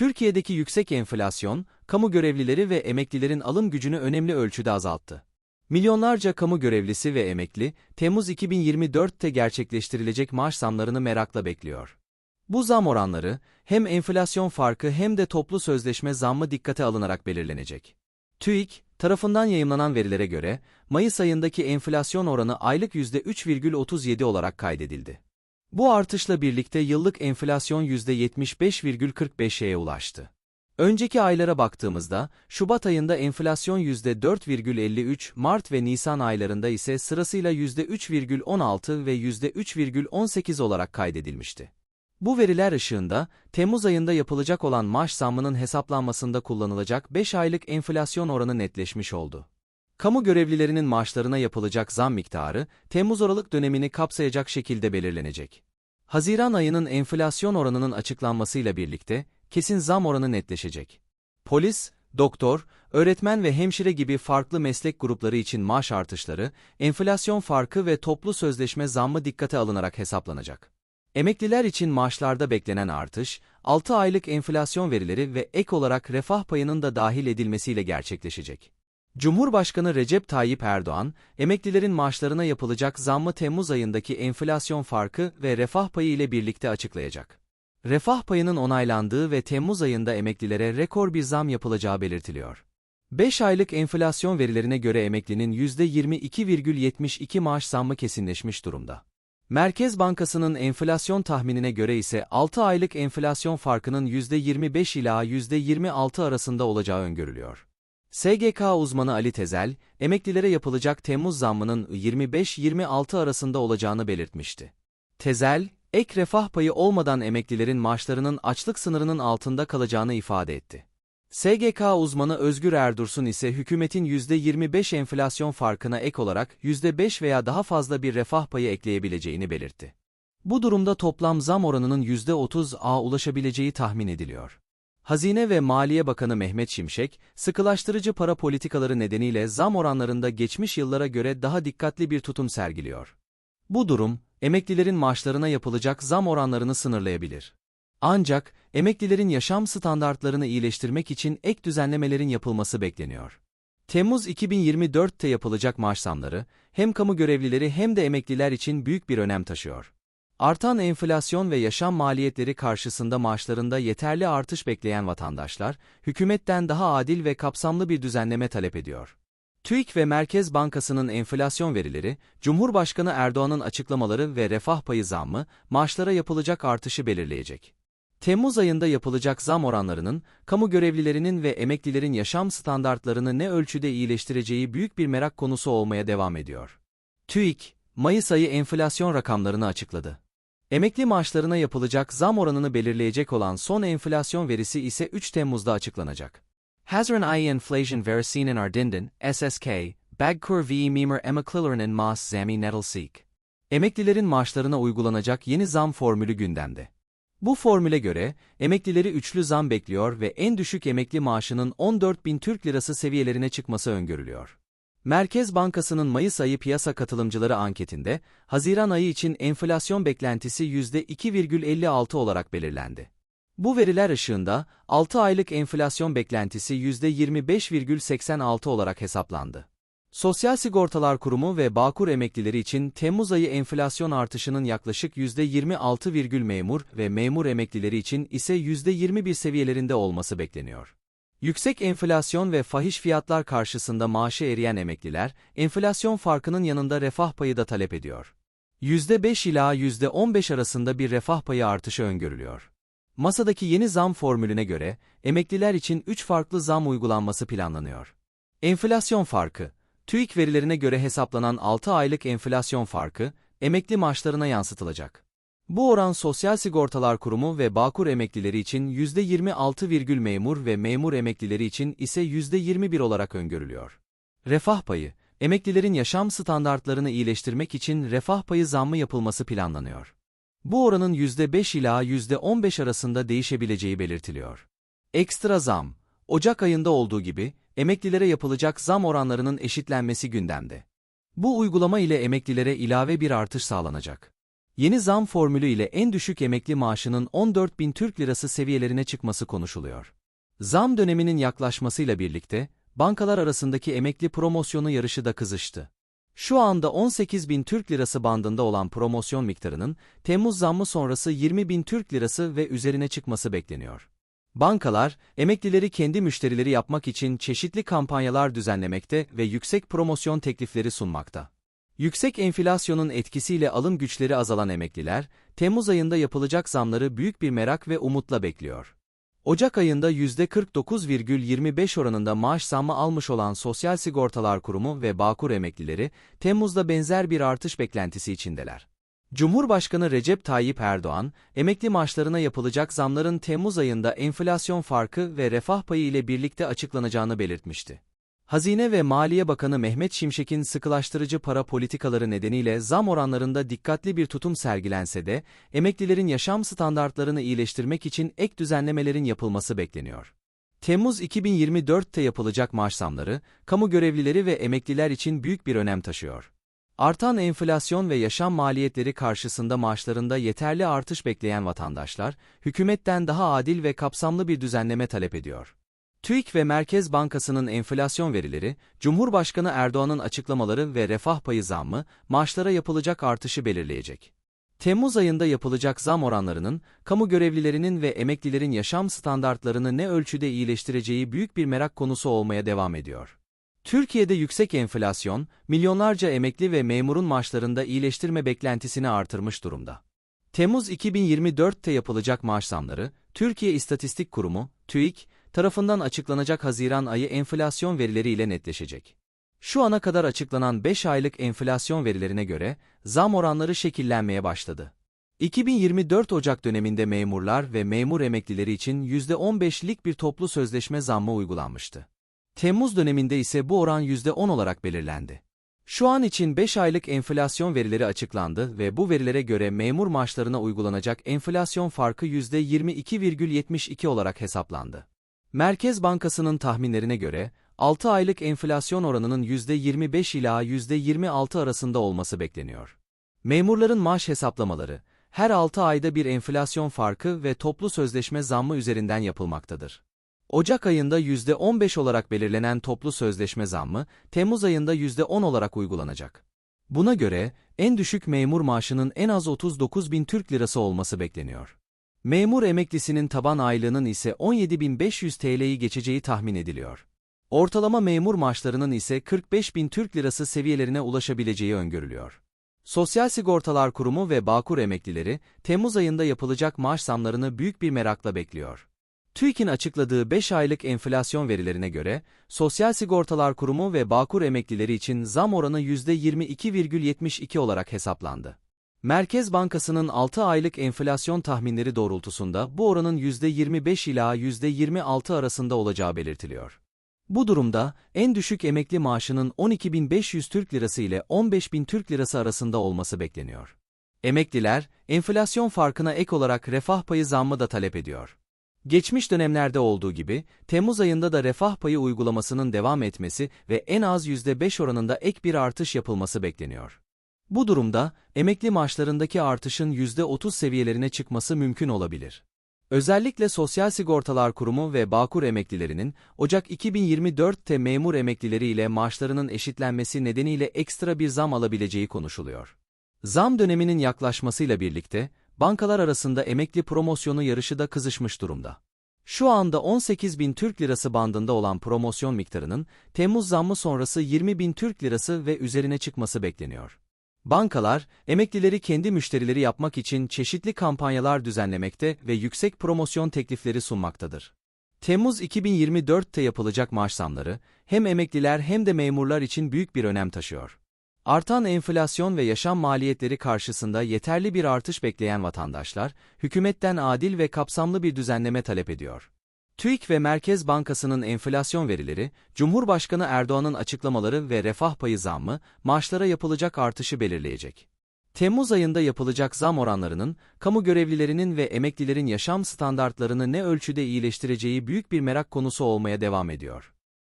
Türkiye'deki yüksek enflasyon, kamu görevlileri ve emeklilerin alım gücünü önemli ölçüde azalttı. Milyonlarca kamu görevlisi ve emekli, Temmuz 2024'te gerçekleştirilecek maaş zamlarını merakla bekliyor. Bu zam oranları, hem enflasyon farkı hem de toplu sözleşme zammı dikkate alınarak belirlenecek. TÜİK, tarafından yayımlanan verilere göre, Mayıs ayındaki enflasyon oranı aylık %3,37 olarak kaydedildi. Bu artışla birlikte yıllık enflasyon %75,45'e ulaştı. Önceki aylara baktığımızda, Şubat ayında enflasyon %4,53, Mart ve Nisan aylarında ise sırasıyla %3,16 ve %3,18 olarak kaydedilmişti. Bu veriler ışığında, Temmuz ayında yapılacak olan maaş zammının hesaplanmasında kullanılacak 5 aylık enflasyon oranı netleşmiş oldu. Kamu görevlilerinin maaşlarına yapılacak zam miktarı, Temmuz-Aralık dönemini kapsayacak şekilde belirlenecek. Haziran ayının enflasyon oranının açıklanmasıyla birlikte, kesin zam oranı netleşecek. Polis, doktor, öğretmen ve hemşire gibi farklı meslek grupları için maaş artışları, enflasyon farkı ve toplu sözleşme zammı dikkate alınarak hesaplanacak. Emekliler için maaşlarda beklenen artış, 6 aylık enflasyon verileri ve ek olarak refah payının da dahil edilmesiyle gerçekleşecek. Cumhurbaşkanı Recep Tayyip Erdoğan, emeklilerin maaşlarına yapılacak zammı Temmuz ayındaki enflasyon farkı ve refah payı ile birlikte açıklayacak. Refah payının onaylandığı ve Temmuz ayında emeklilere rekor bir zam yapılacağı belirtiliyor. 5 aylık enflasyon verilerine göre emeklinin %22,72 maaş zammı kesinleşmiş durumda. Merkez Bankası'nın enflasyon tahminine göre ise 6 aylık enflasyon farkının %25 ila %26 arasında olacağı öngörülüyor. SGK uzmanı Ali Tezel, emeklilere yapılacak Temmuz zammının 25-26 arasında olacağını belirtmişti. Tezel, ek refah payı olmadan emeklilerin maaşlarının açlık sınırının altında kalacağını ifade etti. SGK uzmanı Özgür Erdursun ise hükümetin %25 enflasyon farkına ek olarak %5 veya daha fazla bir refah payı ekleyebileceğini belirtti. Bu durumda toplam zam oranının %30'a ulaşabileceği tahmin ediliyor. Hazine ve Maliye Bakanı Mehmet Şimşek, sıkılaştırıcı para politikaları nedeniyle zam oranlarında geçmiş yıllara göre daha dikkatli bir tutum sergiliyor. Bu durum, emeklilerin maaşlarına yapılacak zam oranlarını sınırlayabilir. Ancak, emeklilerin yaşam standartlarını iyileştirmek için ek düzenlemelerin yapılması bekleniyor. Temmuz 2024'te yapılacak maaş zamları, hem kamu görevlileri hem de emekliler için büyük bir önem taşıyor. Artan enflasyon ve yaşam maliyetleri karşısında maaşlarında yeterli artış bekleyen vatandaşlar, hükümetten daha adil ve kapsamlı bir düzenleme talep ediyor. TÜİK ve Merkez Bankası'nın enflasyon verileri, Cumhurbaşkanı Erdoğan'ın açıklamaları ve refah payı zammı, maaşlara yapılacak artışı belirleyecek. Temmuz ayında yapılacak zam oranlarının, kamu görevlilerinin ve emeklilerin yaşam standartlarını ne ölçüde iyileştireceği büyük bir merak konusu olmaya devam ediyor. TÜİK, Mayıs ayı enflasyon rakamlarını açıkladı. Emekli maaşlarına yapılacak zam oranını belirleyecek olan son enflasyon verisi ise 3 Temmuz'da açıklanacak. Haziran ayı enflasyon verisinin ardından SSK, Bagkur ve Mimar Emeklilerin maaş zami netilsik. Emeklilerin maaşlarına uygulanacak yeni zam formülü gündemde. Bu formüle göre, emeklileri üçlü zam bekliyor ve en düşük emekli maaşının 14 bin Türk Lirası seviyelerine çıkması öngörülüyor. Merkez Bankası'nın Mayıs ayı piyasa katılımcıları anketinde, Haziran ayı için enflasyon beklentisi %2,56 olarak belirlendi. Bu veriler ışığında, 6 aylık enflasyon beklentisi %25,86 olarak hesaplandı. Sosyal Sigortalar Kurumu ve Bağkur emeklileri için Temmuz ayı enflasyon artışının yaklaşık %26, memur ve memur emeklileri için ise %21 seviyelerinde olması bekleniyor. Yüksek enflasyon ve fahiş fiyatlar karşısında maaşı eriyen emekliler, enflasyon farkının yanında refah payı da talep ediyor. %5 ila %15 arasında bir refah payı artışı öngörülüyor. Masadaki yeni zam formülüne göre, emekliler için 3 farklı zam uygulanması planlanıyor. Enflasyon farkı, TÜİK verilerine göre hesaplanan 6 aylık enflasyon farkı, emekli maaşlarına yansıtılacak. Bu oran Sosyal Sigortalar Kurumu ve Bağkur emeklileri için %26, memur ve memur emeklileri için ise %21 olarak öngörülüyor. Refah payı, emeklilerin yaşam standartlarını iyileştirmek için refah payı zammı yapılması planlanıyor. Bu oranın %5 ila %15 arasında değişebileceği belirtiliyor. Ekstra zam, Ocak ayında olduğu gibi, emeklilere yapılacak zam oranlarının eşitlenmesi gündemde. Bu uygulama ile emeklilere ilave bir artış sağlanacak. Yeni zam formülü ile en düşük emekli maaşının 14 bin Türk lirası seviyelerine çıkması konuşuluyor. Zam döneminin yaklaşmasıyla birlikte, bankalar arasındaki emekli promosyonu yarışı da kızıştı. Şu anda 18 bin Türk lirası bandında olan promosyon miktarının, Temmuz zammı sonrası 20 bin Türk lirası ve üzerine çıkması bekleniyor. Bankalar, emeklileri kendi müşterileri yapmak için çeşitli kampanyalar düzenlemekte ve yüksek promosyon teklifleri sunmakta. Yüksek enflasyonun etkisiyle alım güçleri azalan emekliler, Temmuz ayında yapılacak zamları büyük bir merak ve umutla bekliyor. Ocak ayında %49,25 oranında maaş zammı almış olan Sosyal Sigortalar Kurumu ve Bağkur emeklileri, Temmuz'da benzer bir artış beklentisi içindeler. Cumhurbaşkanı Recep Tayyip Erdoğan, emekli maaşlarına yapılacak zamların Temmuz ayında enflasyon farkı ve refah payı ile birlikte açıklanacağını belirtmişti. Hazine ve Maliye Bakanı Mehmet Şimşek'in sıkılaştırıcı para politikaları nedeniyle zam oranlarında dikkatli bir tutum sergilense de, emeklilerin yaşam standartlarını iyileştirmek için ek düzenlemelerin yapılması bekleniyor. Temmuz 2024'te yapılacak maaş zamları, kamu görevlileri ve emekliler için büyük bir önem taşıyor. Artan enflasyon ve yaşam maliyetleri karşısında maaşlarında yeterli artış bekleyen vatandaşlar, hükümetten daha adil ve kapsamlı bir düzenleme talep ediyor. TÜİK ve Merkez Bankası'nın enflasyon verileri, Cumhurbaşkanı Erdoğan'ın açıklamaları ve refah payı zammı, maaşlara yapılacak artışı belirleyecek. Temmuz ayında yapılacak zam oranlarının, kamu görevlilerinin ve emeklilerin yaşam standartlarını ne ölçüde iyileştireceği büyük bir merak konusu olmaya devam ediyor. Türkiye'de yüksek enflasyon, milyonlarca emekli ve memurun maaşlarında iyileştirme beklentisini artırmış durumda. Temmuz 2024'te yapılacak maaş zamları, Türkiye İstatistik Kurumu, TÜİK, tarafından açıklanacak Haziran ayı enflasyon verileriyle netleşecek. Şu ana kadar açıklanan 5 aylık enflasyon verilerine göre, zam oranları şekillenmeye başladı. 2024 Ocak döneminde memurlar ve memur emeklileri için %15'lik bir toplu sözleşme zammı uygulanmıştı. Temmuz döneminde ise bu oran %10 olarak belirlendi. Şu an için 5 aylık enflasyon verileri açıklandı ve bu verilere göre memur maaşlarına uygulanacak enflasyon farkı %22,72 olarak hesaplandı. Merkez Bankası'nın tahminlerine göre, 6 aylık enflasyon oranının %25 ila %26 arasında olması bekleniyor. Memurların maaş hesaplamaları, her 6 ayda bir enflasyon farkı ve toplu sözleşme zammı üzerinden yapılmaktadır. Ocak ayında %15 olarak belirlenen toplu sözleşme zammı, Temmuz ayında %10 olarak uygulanacak. Buna göre, en düşük memur maaşının en az 39 bin Türk lirası olması bekleniyor. Memur emeklisinin taban aylığının ise 17.500 TL'yi geçeceği tahmin ediliyor. Ortalama memur maaşlarının ise 45.000 Türk lirası seviyelerine ulaşabileceği öngörülüyor. Sosyal Sigortalar Kurumu ve Bağkur emeklileri, Temmuz ayında yapılacak maaş zamlarını büyük bir merakla bekliyor. TÜİK'in açıkladığı 5 aylık enflasyon verilerine göre, Sosyal Sigortalar Kurumu ve Bağkur emeklileri için zam oranı %22,72 olarak hesaplandı. Merkez Bankası'nın 6 aylık enflasyon tahminleri doğrultusunda bu oranın %25 ila %26 arasında olacağı belirtiliyor. Bu durumda en düşük emekli maaşının 12.500 Türk Lirası ile 15.000 Türk Lirası arasında olması bekleniyor. Emekliler, enflasyon farkına ek olarak refah payı zammı da talep ediyor. Geçmiş dönemlerde olduğu gibi, Temmuz ayında da refah payı uygulamasının devam etmesi ve en az %5 oranında ek bir artış yapılması bekleniyor. Bu durumda, emekli maaşlarındaki artışın %30 seviyelerine çıkması mümkün olabilir. Özellikle Sosyal Sigortalar Kurumu ve Bağkur emeklilerinin, Ocak 2024'te memur emeklileri ile maaşlarının eşitlenmesi nedeniyle ekstra bir zam alabileceği konuşuluyor. Zam döneminin yaklaşmasıyla birlikte, bankalar arasında emekli promosyonu yarışı da kızışmış durumda. Şu anda 18 bin Türk Lirası bandında olan promosyon miktarının, Temmuz zammı sonrası 20 bin Türk Lirası ve üzerine çıkması bekleniyor. Bankalar, emeklileri kendi müşterileri yapmak için çeşitli kampanyalar düzenlemekte ve yüksek promosyon teklifleri sunmaktadır. Temmuz 2024'te yapılacak maaş zamları, hem emekliler hem de memurlar için büyük bir önem taşıyor. Artan enflasyon ve yaşam maliyetleri karşısında yeterli bir artış bekleyen vatandaşlar, hükümetten adil ve kapsamlı bir düzenleme talep ediyor. TÜİK ve Merkez Bankası'nın enflasyon verileri, Cumhurbaşkanı Erdoğan'ın açıklamaları ve refah payı zammı, maaşlara yapılacak artışı belirleyecek. Temmuz ayında yapılacak zam oranlarının, kamu görevlilerinin ve emeklilerin yaşam standartlarını ne ölçüde iyileştireceği büyük bir merak konusu olmaya devam ediyor.